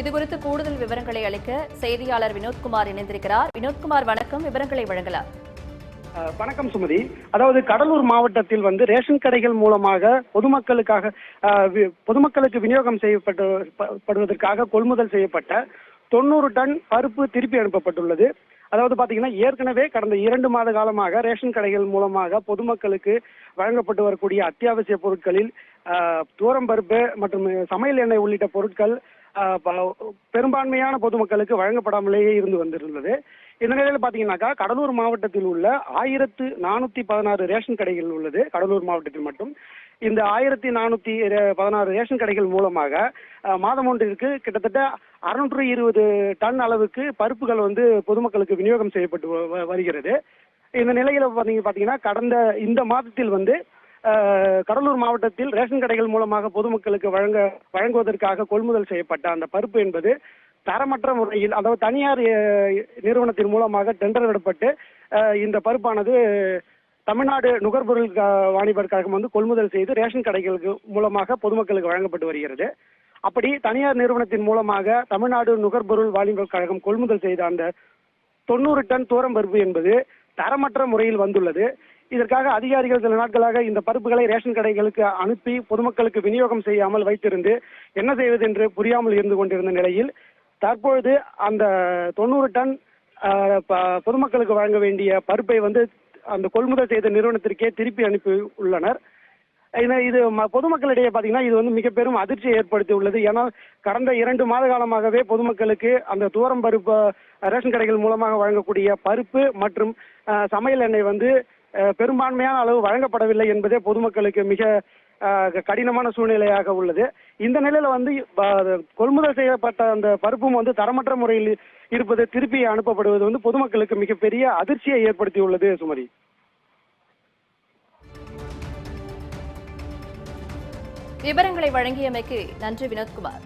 இது குறித்து கூடுதல் விவரங்களை அளிக்க செய்தியாளர் வினோத்குமார் இணைந்திருக்கிறார். வினோத்குமார் வணக்கம். விவரங்களை வழங்கலாம். வணக்கம் சுமதி. அதாவது கடலூர் மாவட்டத்தில் வந்து ரேஷன் கடைகள் மூலமாக பொதுமக்களுக்காக வி- பொதுமக்களுக்கு விநியோகம் செய்யப்பட்டு படுவதற்காக கொள்முதல் செய்யப்பட்ட தொண்ணூறு டன் பருப்பு திருப்பி அனுப்பப்பட்டுள்ளது. அதாவது பாத்தீங்கன்னா ஏற்கனவே கடந்த இரண்டு மாத காலமாக ரேஷன் கடைகள் மூலமாக பொதுமக்களுக்கு வழங்கப்பட்டு வரக்கூடிய அத்தியாவசிய பொருட்களில் தூரம் பருப்பு மற்றும் சமையல் எண்ணெய் உள்ளிட்ட பொருட்கள் பெரும்பான்மையான பொதுமக்களுக்கு வழங்கப்படாமலேயே இருந்து வந்திருந்தது. இந்த நிலையில் பாத்தீங்கன்னாக்கா கடலூர் மாவட்டத்தில் உள்ள ஆயிரத்து நானூத்தி பதினாறு ரேஷன் கடைகள் உள்ளது கடலூர் மாவட்டத்தில் மட்டும். இந்த ஆயிரத்தி நானூத்தி பதினாறு ரேஷன் கடைகள் மூலமாக மாதம் ஒன்றிற்கு கிட்டத்தட்ட அறுநூற்று இருபது டன் அளவுக்கு பருப்புகள் வந்து பொதுமக்களுக்கு விநியோகம் செய்யப்பட்டு வ- வருகிறது. இந்த நிலையில பாத்தீங்க பாத்தீங்கன்னா கடந்த இந்த மாதத்தில் வந்து கடலூர் மாவட்டத்தில் ரேஷன் கடைகள் மூலமாக பொதுமக்களுக்கு வழங்க வழங்குவதற்காக கொள்முதல் செய்யப்பட்ட அந்த பருப்பு என்பது தரமற்ற முறையில் அதாவது தனியார் நிறுவனத்தின் மூலமாக டெண்டர் விடப்பட்டு இந்த பருப்பானது தமிழ்நாடு நுகர்பொருள் க- வாணிபர் கழகம் வந்து கொள்முதல் செய்து ரேஷன் கடைகளுக்கு மூலமாக பொதுமக்களுக்கு வழங்கப்பட்டு வருகிறது. அப்படி தனியார் நிறுவனத்தின் மூலமாக தமிழ்நாடு நுகர்பொருள் வாணிபர் கழகம் கொள்முதல் செய்த அந்த தொண்ணூறு டன் தூரம் பருப்பு என்பது தரமற்ற முறையில் வந்துள்ளது. இதற்காக அதிகாரிகள் சில நாட்களாக இந்த பருப்புகளை ரேஷன் கடைகளுக்கு அனுப்பி பொதுமக்களுக்கு விநியோகம் செய்யாமல் வைத்திருந்து என்ன செய்வது என்று புரியாமல் இருந்து கொண்டிருந்த நிலையில் தற்பொழுது அந்த தொண்ணூறு டன் ப- பொதுமக்களுக்கு வழங்க வேண்டிய பருப்பை வந்து அந்த கொள்முதல் செய்த நிறுவனத்திற்கே திருப்பி அனுப்பி உள்ளனர். இது- இது ம- பொதுமக்களிடையே பாத்தீங்கன்னா இது வந்து மிக பெரும் அதிர்ச்சியை ஏற்படுத்தி உள்ளது. ஏன்னா கடந்த இரண்டு மாத காலமாகவே பொதுமக்களுக்கு அந்த தூரம் பருப்பு ரேஷன் கடைகள் மூலமாக வழங்கக்கூடிய பருப்பு மற்றும் சமையல் எண்ணெய் வந்து பெரும்பான்மையான அளவு வழங்கப்படவில்லை என்பதே பொதுமக்களுக்கு மிக கடினமான சூழ்நிலையாக உள்ளது. இந்த நிலையில வந்து கொள்முதல் செய்யப்பட்ட அந்த பருப்பும் வந்து தரமற்ற முறையில் இருப்பது திருப்பி அனுப்பப்படுவது வந்து பொதுமக்களுக்கு மிகப்பெரிய அதிர்ச்சியை ஏற்படுத்தியுள்ளது சுமதி. விவரங்களை வழங்கியமைக்கு நன்றி வினோத்குமார்.